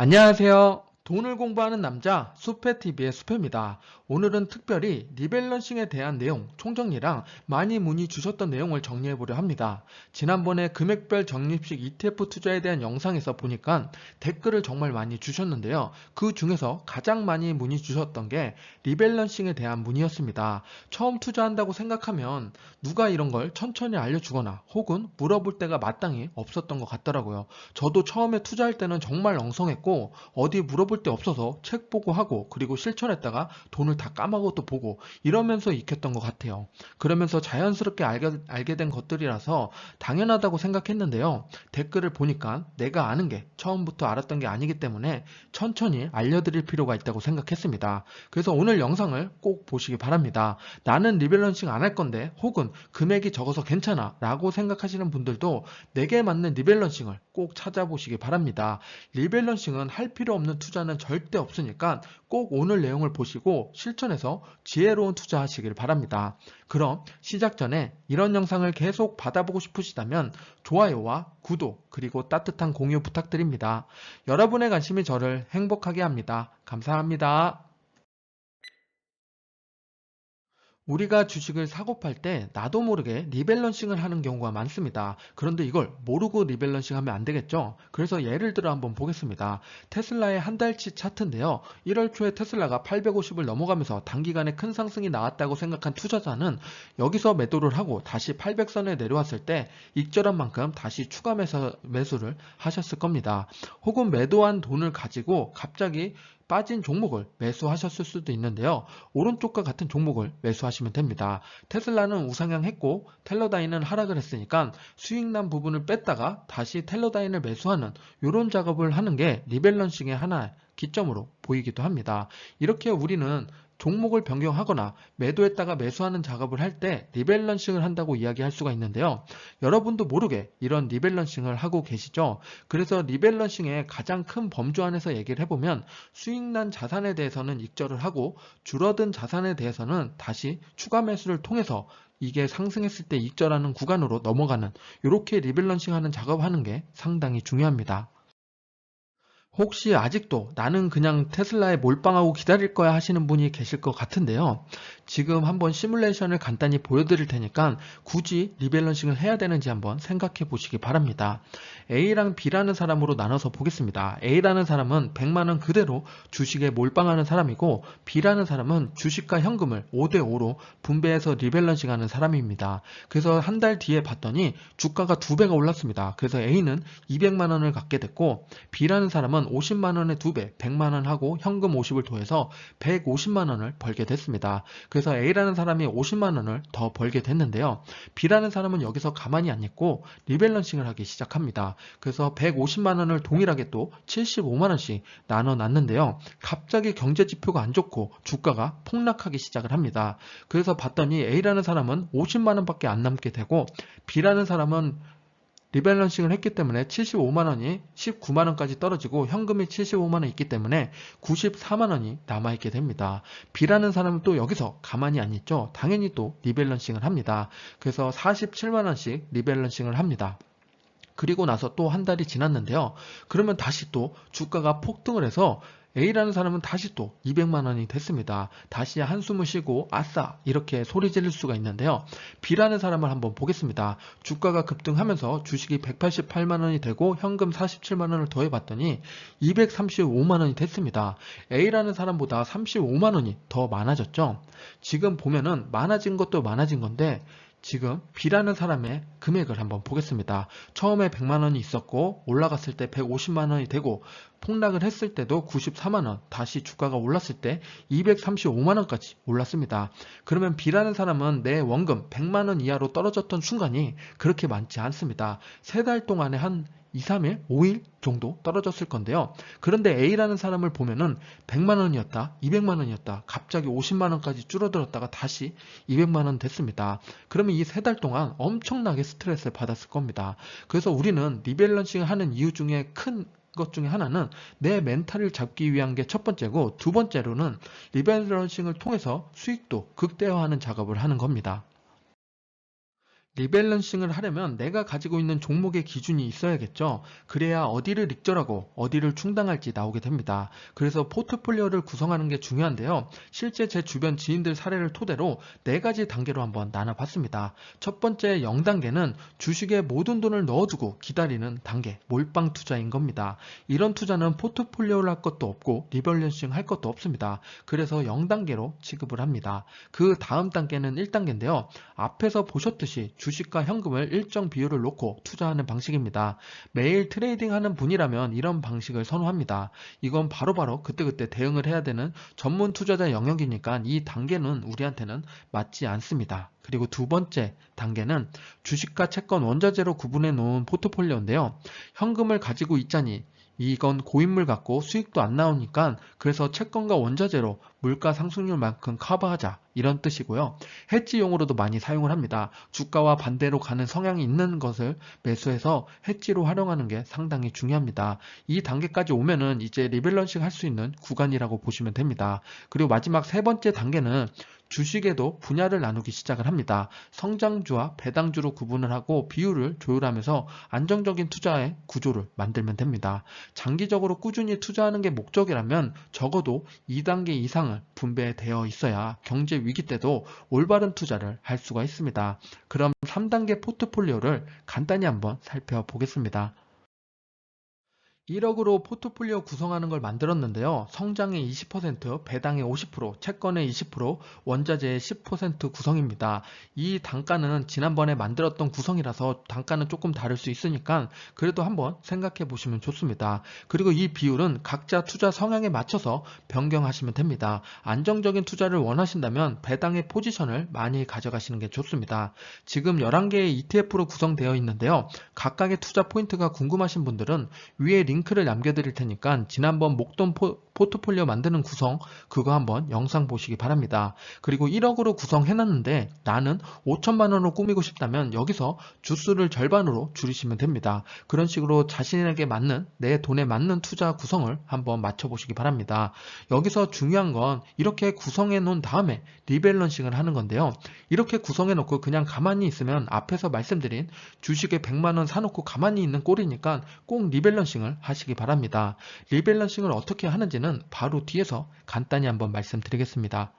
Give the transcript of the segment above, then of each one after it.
안녕하세요. 돈을 공부하는 남자 수페TV의 수페입니다. 오늘은 특별히 리밸런싱에 대한 내용, 총정리랑 많이 문의 주셨던 내용을 정리해보려 합니다. 지난번에 금액별 적립식 ETF 투자에 대한 영상에서 보니까 댓글을 정말 많이 주셨는데요. 그 중에서 가장 많이 문의 주셨던 게 리밸런싱에 대한 문의였습니다. 처음 투자한다고 생각하면 누가 이런 걸 천천히 알려주거나 혹은 물어볼 때가 마땅히 없었던 것 같더라고요. 저도 처음에 투자할 때는 정말 엉성했고 어디 물어볼 데 없어서 책 보고 하고 그리고 실천했다가 돈을 다 까먹고 또 보고 이러면서 익혔던 것 같아요. 그러면서 자연스럽게 알게, 알게 된 것들이라서 당연하다고 생각했는데요. 댓글을 보니까 내가 아는 게 처음부터 알았던 게 아니기 때문에 천천히 알려드릴 필요가 있다고 생각했습니다. 그래서 오늘 영상을 꼭 보시기 바랍니다. 나는 리밸런싱 안 할 건데 혹은 금액이 적어서 괜찮아 라고 생각하시는 분들도 내게 맞는 리밸런싱을 꼭 찾아보시기 바랍니다. 리밸런싱은 할 필요 없는 투자는 절대 없으니까 꼭 오늘 내용을 보시고 실천해서 지혜로운 투자하시길 바랍니다. 그럼 시작 전에 이런 영상을 계속 받아보고 싶으시다면 좋아요와 구독 그리고 따뜻한 공유 부탁드립니다. 여러분의 관심이 저를 행복하게 합니다. 감사합니다. 우리가 주식을 사고 팔 때 나도 모르게 리밸런싱을 하는 경우가 많습니다. 그런데 이걸 모르고 리밸런싱 하면 안 되겠죠? 그래서 예를 들어 한번 보겠습니다. 테슬라의 한 달치 차트인데요. 1월 초에 테슬라가 850을 넘어가면서 단기간에 큰 상승이 나왔다고 생각한 투자자는 여기서 매도를 하고 다시 800선에 내려왔을 때 익절한 만큼 다시 추가 매수, 매수를 하셨을 겁니다. 혹은 매도한 돈을 가지고 갑자기 빠진 종목을 매수하셨을 수도 있는데요. 오른쪽과 같은 종목을 매수하시면 됩니다. 테슬라는 우상향 했고 텔러다인은 하락을 했으니까 수익난 부분을 뺐다가 다시 텔러다인을 매수하는 이런 작업을 하는 게 리밸런싱의 하나의 기점으로 보이기도 합니다. 이렇게 우리는 종목을 변경하거나 매도했다가 매수하는 작업을 할 때 리밸런싱을 한다고 이야기할 수가 있는데요. 여러분도 모르게 이런 리밸런싱을 하고 계시죠. 그래서 리밸런싱의 가장 큰 범주 안에서 얘기를 해보면 수익난 자산에 대해서는 익절을 하고 줄어든 자산에 대해서는 다시 추가 매수를 통해서 이게 상승했을 때 익절하는 구간으로 넘어가는 이렇게 리밸런싱 하는 작업하는 게 상당히 중요합니다. 혹시 아직도 나는 그냥 테슬라에 몰빵하고 기다릴 거야 하시는 분이 계실 것 같은데요. 지금 한번 시뮬레이션을 간단히 보여드릴 테니까 굳이 리밸런싱을 해야 되는지 한번 생각해 보시기 바랍니다. A랑 B라는 사람으로 나눠서 보겠습니다. A라는 사람은 100만원 그대로 주식에 몰빵하는 사람이고 B라는 사람은 주식과 현금을 5대5로 분배해서 리밸런싱 하는 사람입니다. 그래서 한 달 뒤에 봤더니 주가가 두 배가 올랐습니다. 그래서 A는 200만원을 갖게 됐고 B라는 사람은 50만원의 두 배, 100만원 하고 현금 50을 더해서 150만원을 벌게 됐습니다. 그래서 A라는 사람이 50만원을 더 벌게 됐는데요. B라는 사람은 여기서 가만히 안 있고 리밸런싱을 하기 시작합니다. 그래서 150만원을 동일하게 또 75만원씩 나눠 놨는데요. 갑자기 경제 지표가 안 좋고 주가가 폭락하기 시작을 합니다. 그래서 봤더니 A라는 사람은 50만원밖에 안 남게 되고 B라는 사람은 리밸런싱을 했기 때문에 75만원이 19만원까지 떨어지고 현금이 75만원 있기 때문에 94만원이 남아있게 됩니다. B라는 사람은 또 여기서 가만히 안 있죠. 당연히 또 리밸런싱을 합니다. 그래서 47만원씩 리밸런싱을 합니다. 그리고 나서 또 한 달이 지났는데요. 그러면 다시 또 주가가 폭등을 해서 A라는 사람은 다시 또 200만 원이 됐습니다. 다시 한숨을 쉬고 아싸 이렇게 소리 지를 수가 있는데요. B라는 사람을 한번 보겠습니다. 주가가 급등하면서 주식이 188만 원이 되고 현금 47만 원을 더해봤더니 235만 원이 됐습니다. A라는 사람보다 35만 원이 더 많아졌죠. 지금 보면은 많아진 것도 많아진 건데 지금 B라는 사람의 금액을 한번 보겠습니다. 처음에 100만원이 있었고 올라갔을 때 150만원이 되고 폭락을 했을 때도 94만원 다시 주가가 올랐을 때 235만원까지 올랐습니다. 그러면 B라는 사람은 내 원금 100만원 이하로 떨어졌던 순간이 그렇게 많지 않습니다. 세 달 동안에 한 2, 3일, 5일 정도 떨어졌을 건데요. 그런데 A라는 사람을 보면은 100만 원이었다, 200만 원이었다, 갑자기 50만 원까지 줄어들었다가 다시 200만 원 됐습니다. 그러면 이 세 달 동안 엄청나게 스트레스를 받았을 겁니다. 그래서 우리는 리밸런싱을 하는 이유 중에 큰 것 중에 하나는 내 멘탈을 잡기 위한 게 첫 번째고 두 번째로는 리밸런싱을 통해서 수익도 극대화하는 작업을 하는 겁니다. 리밸런싱을 하려면 내가 가지고 있는 종목의 기준이 있어야겠죠. 그래야 어디를 익절하고 어디를 충당할지 나오게 됩니다. 그래서 포트폴리오를 구성하는 게 중요한데요. 실제 제 주변 지인들 사례를 토대로 네 가지 단계로 한번 나눠봤습니다. 첫 번째 0단계는 주식에 모든 돈을 넣어두고 기다리는 단계, 몰빵 투자인 겁니다. 이런 투자는 포트폴리오를 할 것도 없고 리밸런싱 할 것도 없습니다. 그래서 0단계로 취급을 합니다. 그 다음 단계는 1단계인데요. 앞에서 보셨듯이 주 식과 현금을 일정 비율을 놓고 투자하는 방식입니다. 매일 트레이딩 하는 분이라면 이런 방식을 선호합니다. 이건 바로바로 그때그때 대응을 해야 되는 전문 투자자 영역이니까 이 단계는 우리한테는 맞지 않습니다. 그리고 두 번째 단계는 주식과 채권 원자재로 구분해 놓은 포트폴리오인데요. 현금을 가지고 있자니 이건 고인물 같고 수익도 안 나오니까 그래서 채권과 원자재로 물가 상승률만큼 커버하자 이런 뜻이고요. 해지용으로도 많이 사용을 합니다. 주가와 반대로 가는 성향이 있는 것을 매수해서 해지로 활용하는 게 상당히 중요합니다. 이 단계까지 오면은 이제 리밸런싱 할 수 있는 구간이라고 보시면 됩니다. 그리고 마지막 세 번째 단계는 주식에도 분야를 나누기 시작을 합니다. 성장주와 배당주로 구분을 하고 비율을 조율하면서 안정적인 투자의 구조를 만들면 됩니다. 장기적으로 꾸준히 투자하는 게 목적이라면 적어도 2단계 이상을 분배되어 있어야 경제 위기 때도 올바른 투자를 할 수가 있습니다. 그럼 3단계 포트폴리오를 간단히 한번 살펴보겠습니다. 1억으로 포트폴리오 구성하는 걸 만들었는데요. 성장의 20%, 배당의 50%, 채권의 20%, 원자재의 10% 구성입니다. 이 단가는 지난번에 만들었던 구성이라서 단가는 조금 다를 수 있으니까 그래도 한번 생각해 보시면 좋습니다. 그리고 이 비율은 각자 투자 성향에 맞춰서 변경하시면 됩니다. 안정적인 투자를 원하신다면 배당의 포지션을 많이 가져가시는 게 좋습니다. 지금 11개의 ETF로 구성되어 있는데요. 각각의 투자 포인트가 궁금하신 분들은 위에 링크 링크를 남겨드릴 테니까 지난번 목돈 포, 포트폴리오 만드는 구성 그거 한번 영상 보시기 바랍니다. 그리고 1억으로 구성해놨는데 나는 5천만 원으로 꾸미고 싶다면 여기서 주수를 절반으로 줄이시면 됩니다. 그런 식으로 자신에게 맞는 내 돈에 맞는 투자 구성을 한번 맞춰보시기 바랍니다. 여기서 중요한 건 이렇게 구성해 놓은 다음에 리밸런싱을 하는 건데요. 이렇게 구성해 놓고 그냥 가만히 있으면 앞에서 말씀드린 주식에 100만 원 사놓고 가만히 있는 꼴이니까 꼭 리밸런싱을 하시기 바랍니다. 리밸런싱을 어떻게 하는지는 바로 뒤에서 간단히 한번 말씀드리겠습니다.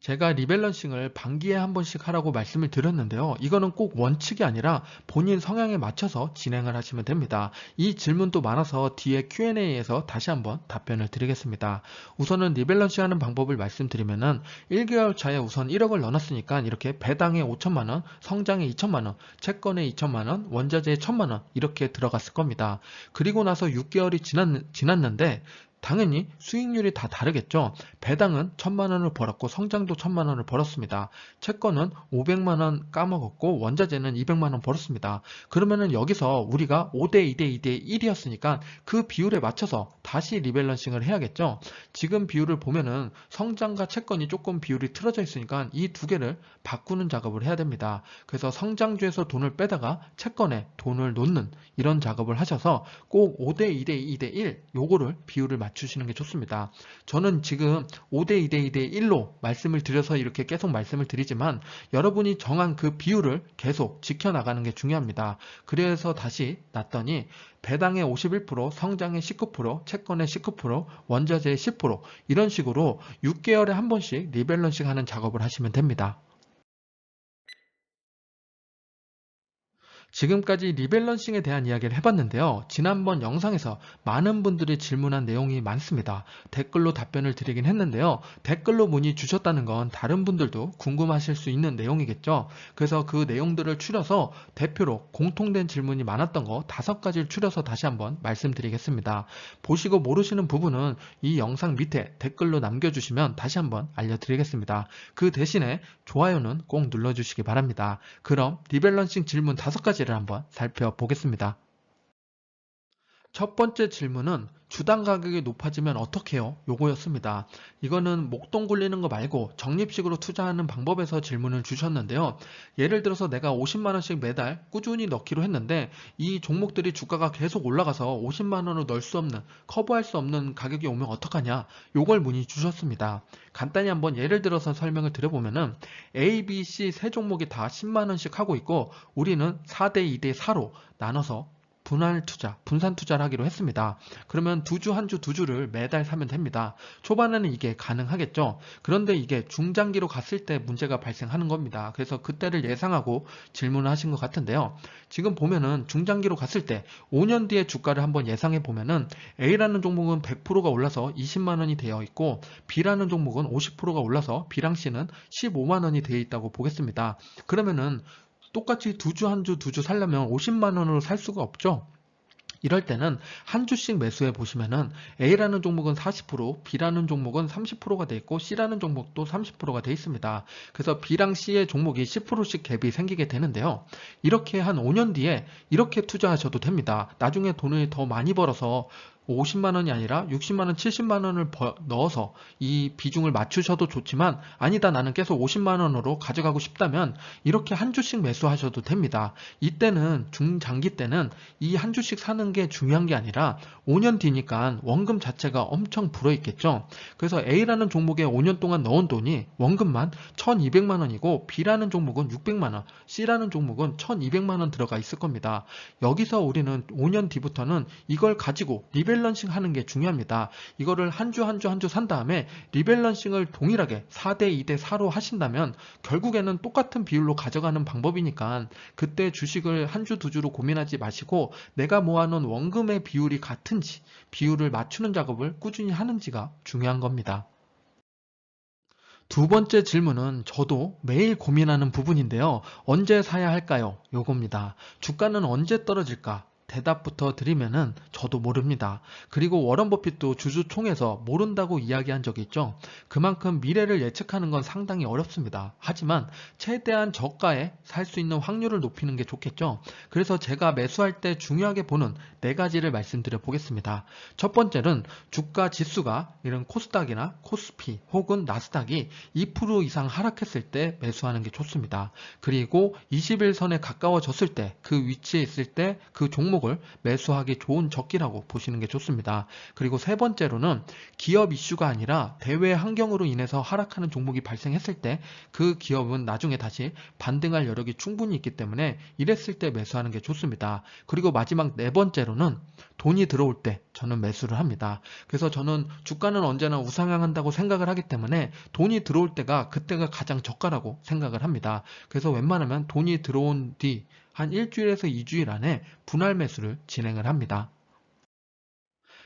제가 리밸런싱을 반기에 한 번씩 하라고 말씀을 드렸는데요. 이거는 꼭 원칙이 아니라 본인 성향에 맞춰서 진행을 하시면 됩니다. 이 질문도 많아서 뒤에 Q&A에서 다시 한번 답변을 드리겠습니다. 우선은 리밸런싱 하는 방법을 말씀드리면은 1개월 차에 우선 1억을 넣어놨으니까 이렇게 배당에 5천만원, 성장에 2천만원, 채권에 2천만원, 원자재에 1천만원 이렇게 들어갔을 겁니다. 그리고 나서 6개월이 지났, 지났는데 당연히 수익률이 다 다르겠죠. 배당은 천만 원을 벌었고 성장도 천만 원을 벌었습니다. 채권은 500만 원 까먹었고 원자재는 200만 원 벌었습니다. 그러면은 여기서 우리가 5대 2대 2대 1이었으니까 그 비율에 맞춰서 다시 리밸런싱을 해야겠죠. 지금 비율을 보면은 성장과 채권이 조금 비율이 틀어져 있으니까 이 두 개를 바꾸는 작업을 해야 됩니다. 그래서 성장주에서 돈을 빼다가 채권에 돈을 놓는 이런 작업을 하셔서 꼭 5대 2대 2대 1 요거를 비율을 맞 맞추시는 게 좋습니다. 저는 지금 5대 2대 2대 1로 말씀을 드려서 이렇게 계속 말씀을 드리지만 여러분이 정한 그 비율을 계속 지켜나가는 게 중요합니다. 그래서 다시 놨더니 배당의 51%, 성장의 19%, 채권의 19%, 원자재의 10% 이런 식으로 6개월에 한 번씩 리밸런싱 하는 작업을 하시면 됩니다. 지금까지 리밸런싱에 대한 이야기를 해봤는데요. 지난번 영상에서 많은 분들이 질문한 내용이 많습니다. 댓글로 답변을 드리긴 했는데요. 댓글로 문의 주셨다는 건 다른 분들도 궁금하실 수 있는 내용이겠죠. 그래서 그 내용들을 추려서 대표로 공통된 질문이 많았던 거 다섯 가지를 추려서 다시 한번 말씀드리겠습니다. 보시고 모르시는 부분은 이 영상 밑에 댓글로 남겨주시면 다시 한번 알려드리겠습니다. 그 대신에 좋아요는 꼭 눌러주시기 바랍니다. 그럼 리밸런싱 질문 다섯 가지 가지를 한번 살펴보겠습니다. 첫 번째 질문은 주당 가격이 높아지면 어떡해요? 요거였습니다. 이거는 목돈 굴리는 거 말고 적립식으로 투자하는 방법에서 질문을 주셨는데요. 예를 들어서 내가 50만원씩 매달 꾸준히 넣기로 했는데 이 종목들이 주가가 계속 올라가서 50만원을 넣을 수 없는, 커버할 수 없는 가격이 오면 어떡하냐? 요걸 문의 주셨습니다. 간단히 한번 예를 들어서 설명을 드려보면은 A, B, C 세 종목이 다 10만원씩 하고 있고 우리는 4대 2대 4로 나눠서 분할 투자, 분산 투자를 하기로 했습니다. 그러면 두 주, 한 주, 두 주를 매달 사면 됩니다. 초반에는 이게 가능하겠죠. 그런데 이게 중장기로 갔을 때 문제가 발생하는 겁니다. 그래서 그때를 예상하고 질문을 하신 것 같은데요. 지금 보면은 중장기로 갔을 때 5년 뒤에 주가를 한번 예상해 보면은 A라는 종목은 100%가 올라서 20만 원이 되어 있고 B라는 종목은 50%가 올라서 B랑 C는 15만 원이 되어 있다고 보겠습니다. 그러면은 똑같이 두 주 한 주 두 주 살려면 50만 원으로 살 수가 없죠. 이럴 때는 한 주씩 매수해 보시면은 A라는 종목은 40%, B라는 종목은 30%가 돼 있고 C라는 종목도 30%가 돼 있습니다. 그래서 B랑 C의 종목이 10%씩 갭이 생기게 되는데요. 이렇게 한 5년 뒤에 이렇게 투자하셔도 됩니다. 나중에 돈을 더 많이 벌어서 50만 원이 아니라 60만 원, 70만 원을 넣어서 이 비중을 맞추셔도 좋지만 아니다 나는 계속 50만 원으로 가져가고 싶다면 이렇게 한 주씩 매수하셔도 됩니다. 이때는 중장기 때는 이 한 주씩 사는 게 중요한 게 아니라 5년 뒤니까 원금 자체가 엄청 불어 있겠죠. 그래서 A라는 종목에 5년 동안 넣은 돈이 원금만 1200만 원이고 B라는 종목은 600만 원, C라는 종목은 1200만 원 들어가 있을 겁니다. 여기서 우리는 5년 뒤부터는 이걸 가지고 리벨 리밸런싱 하는 게 중요합니다. 이거를 한 주 한 주 한 주 산 다음에 리밸런싱을 동일하게 4대 2대 4로 하신다면 결국에는 똑같은 비율로 가져가는 방법이니까 그때 주식을 한 주 두 주로 고민하지 마시고 내가 모아놓은 원금의 비율이 같은지 비율을 맞추는 작업을 꾸준히 하는지가 중요한 겁니다. 두 번째 질문은 저도 매일 고민하는 부분인데요. 언제 사야 할까요? 요겁니다. 주가는 언제 떨어질까? 대답부터 드리면은 저도 모릅니다. 그리고 워런 버핏도 주주총에서 모른다고 이야기한 적이 있죠. 그만큼 미래를 예측하는 건 상당히 어렵습니다. 하지만 최대한 저가에 살 수 있는 확률을 높이는 게 좋겠죠. 그래서 제가 매수할 때 중요하게 보는 네 가지를 말씀드려 보겠습니다. 첫 번째는 주가 지수가 이런 코스닥이나 코스피 혹은 나스닥이 2% 이상 하락했을 때 매수하는 게 좋습니다. 그리고 21선에 가까워졌을 때 그 위치에 있을 때 그 종목 종목을 매수하기 좋은 적기라고 보시는 게 좋습니다. 그리고 세 번째로는 기업 이슈가 아니라 대외 환경으로 인해서 하락하는 종목이 발생했을 때 그 기업은 나중에 다시 반등할 여력이 충분히 있기 때문에 이랬을 때 매수하는 게 좋습니다. 그리고 마지막 네 번째로는 돈이 들어올 때 저는 매수를 합니다. 그래서 저는 주가는 언제나 우상향한다고 생각을 하기 때문에 돈이 들어올 때가 그때가 가장 저가라고 생각을 합니다. 그래서 웬만하면 돈이 들어온 뒤 한 일주일에서 2주일 안에 분할 매수를 진행을 합니다.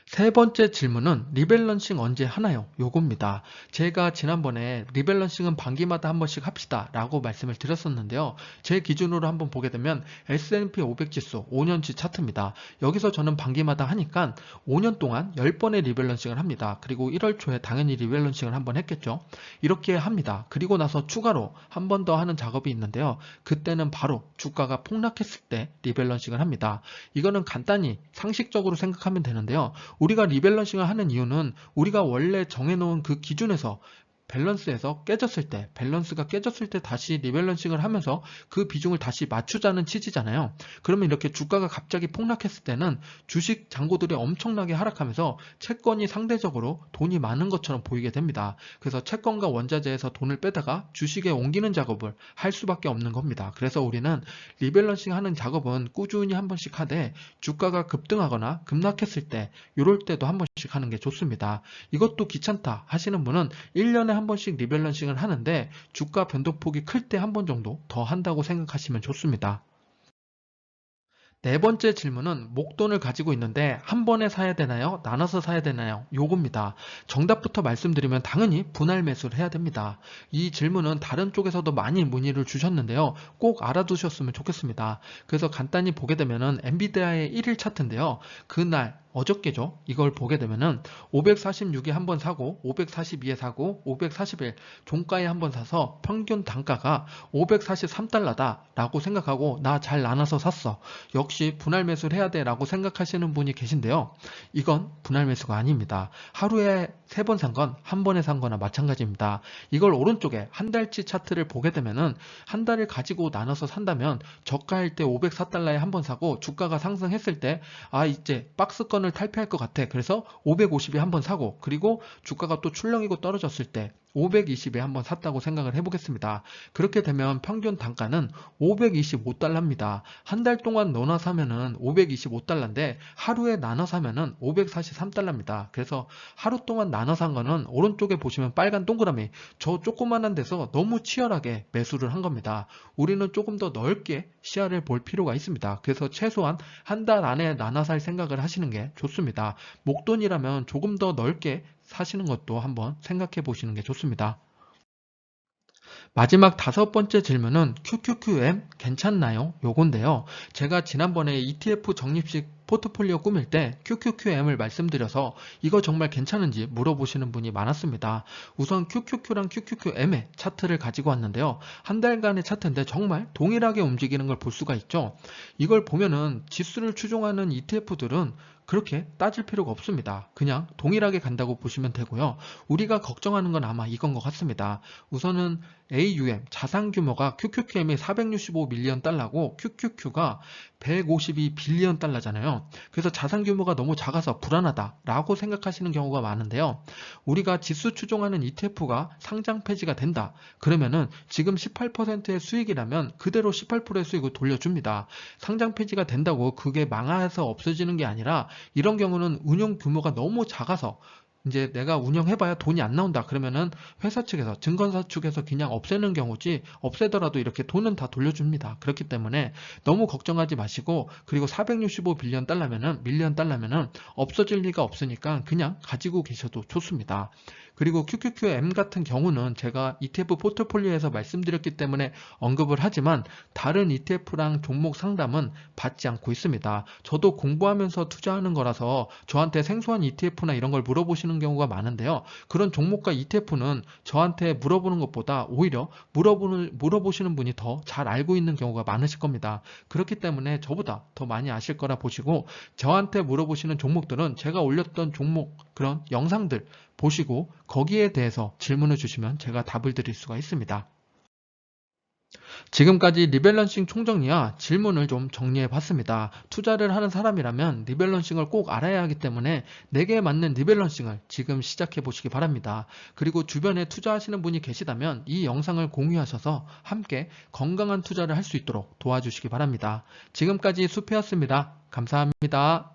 세 번째 질문은 리밸런싱 언제 하나요? 요겁니다. 제가 지난번에 리밸런싱은 반기마다 한 번씩 합시다 라고 말씀을 드렸었는데요. 제 기준으로 한번 보게 되면 S&P 500 지수 5년치 차트입니다. 여기서 저는 반기마다 하니까 5년 동안 10번의 리밸런싱을 합니다. 그리고 1월 초에 당연히 리밸런싱을 한번 했겠죠. 이렇게 합니다. 그리고 나서 추가로 한 번 더 하는 작업이 있는데요. 그때는 바로 주가가 폭락했을 때 리밸런싱을 합니다. 이거는 간단히 상식적으로 생각하면 되는데요. 우리가 리밸런싱을 하는 이유는 우리가 원래 정해놓은 그 기준에서 밸런스에서 깨졌을 때 밸런스가 깨졌을 때 다시 리밸런싱을 하면서 그 비중을 다시 맞추자는 취지잖아요. 그러면 이렇게 주가가 갑자기 폭락했을 때는 주식 잔고들이 엄청나게 하락하면서 채권이 상대적으로 돈이 많은 것처럼 보이게 됩니다. 그래서 채권과 원자재에서 돈을 빼다가 주식에 옮기는 작업을 할 수밖에 없는 겁니다. 그래서 우리는 리밸런싱 하는 작업은 꾸준히 한 번씩 하되 주가가 급등하거나 급락했을 때 이럴 때도 한 번씩 하는 게 좋습니다. 이것도 귀찮다 하시는 분은 1년에 한 번씩 리밸런싱을 하는데 주가 변동폭이 클 때 한 번 정도 더 한다고 생각하시면 좋습니다. 네 번째 질문은 목돈을 가지고 있는데 한 번에 사야 되나요? 나눠서 사야 되나요? 요겁니다. 정답부터 말씀드리면 당연히 분할 매수를 해야 됩니다. 이 질문은 다른 쪽에서도 많이 문의를 주셨는데요. 꼭 알아두셨으면 좋겠습니다. 그래서 간단히 보게 되면은 엔비디아의 1일 차트인데요. 그날 어저께죠. 이걸 보게 되면은 546에 한 번 사고 542에 사고 541 종가에 한 번 사서 평균 단가가 543달러다 라고 생각하고 나 잘 나눠서 샀어. 역시 분할 매수를 해야 돼 라고 생각하시는 분이 계신데요. 이건 분할 매수가 아닙니다. 하루에 세 번 산 건 한 번에 산 거나 마찬가지입니다. 이걸 오른쪽에 한 달치 차트를 보게 되면은 한 달을 가지고 나눠서 산다면 저가일 때 504달러에 한 번 사고 주가가 상승했을 때 아 이제 박스권을 탈피할 것 같아. 그래서 550에 한 번 사고 그리고 주가가 또 출렁이고 떨어졌을 때 520에 한번 샀다고 생각을 해보겠습니다. 그렇게 되면 평균 단가는 525달러입니다. 한 달 동안 넣어 사면은 525달러인데 하루에 나눠 사면은 543달러입니다. 그래서 하루 동안 나눠 산 거는 오른쪽에 보시면 빨간 동그라미 저 조그만한 데서 너무 치열하게 매수를 한 겁니다. 우리는 조금 더 넓게 시야를 볼 필요가 있습니다. 그래서 최소한 한 달 안에 나눠 살 생각을 하시는 게 좋습니다. 목돈이라면 조금 더 넓게 사시는 것도 한번 생각해 보시는 게 좋습니다. 마지막 다섯 번째 질문은 QQQM 괜찮나요? 요건데요. 제가 지난번에 ETF 적립식 포트폴리오 꾸밀 때 QQQM을 말씀드려서 이거 정말 괜찮은지 물어보시는 분이 많았습니다. 우선 QQQ랑 QQQM의 차트를 가지고 왔는데요. 한 달간의 차트인데 정말 동일하게 움직이는 걸 볼 수가 있죠. 이걸 보면은 지수를 추종하는 ETF들은 그렇게 따질 필요가 없습니다. 그냥 동일하게 간다고 보시면 되고요. 우리가 걱정하는 건 아마 이건 것 같습니다. 우선은 AUM 자산 규모가 QQQM이 465 밀리언 달러고 QQQ가 152 빌리언 달러잖아요. 그래서 자산 규모가 너무 작아서 불안하다라고 생각하시는 경우가 많은데요. 우리가 지수 추종하는 ETF가 상장 폐지가 된다. 그러면은 지금 18%의 수익이라면 그대로 18%의 수익을 돌려줍니다. 상장 폐지가 된다고 그게 망해서 없어지는 게 아니라 이런 경우는 운용 규모가 너무 작아서 이제 내가 운영해봐야 돈이 안 나온다 그러면은 회사 측에서 증권사 측에서 그냥 없애는 경우지 없애더라도 이렇게 돈은 다 돌려줍니다. 그렇기 때문에 너무 걱정하지 마시고 그리고 465 빌리언 달러면은 밀리언 달러면은 없어질 리가 없으니까 그냥 가지고 계셔도 좋습니다. 그리고 QQQM 같은 경우는 제가 ETF 포트폴리오에서 말씀드렸기 때문에 언급을 하지만 다른 ETF랑 종목 상담은 받지 않고 있습니다. 저도 공부하면서 투자하는 거라서 저한테 생소한 ETF나 이런 걸 물어보시 는 경우가 많은데요. 그런 종목과 ETF는 저한테 물어보는 것보다 오히려 물어보는, 물어보시는 분이 더 잘 알고 있는 경우가 많으실 겁니다. 그렇기 때문에 저보다 더 많이 아실 거라 보시고 저한테 물어보시는 종목들은 제가 올렸던 종목 그런 영상들 보시고 거기에 대해서 질문을 주시면 제가 답을 드릴 수가 있습니다. 지금까지 리밸런싱 총정리와 질문을 좀 정리해 봤습니다. 투자를 하는 사람이라면 리밸런싱을 꼭 알아야 하기 때문에 내게 맞는 리밸런싱을 지금 시작해 보시기 바랍니다. 그리고 주변에 투자하시는 분이 계시다면 이 영상을 공유하셔서 함께 건강한 투자를 할 수 있도록 도와주시기 바랍니다. 지금까지 수페였습니다. 감사합니다.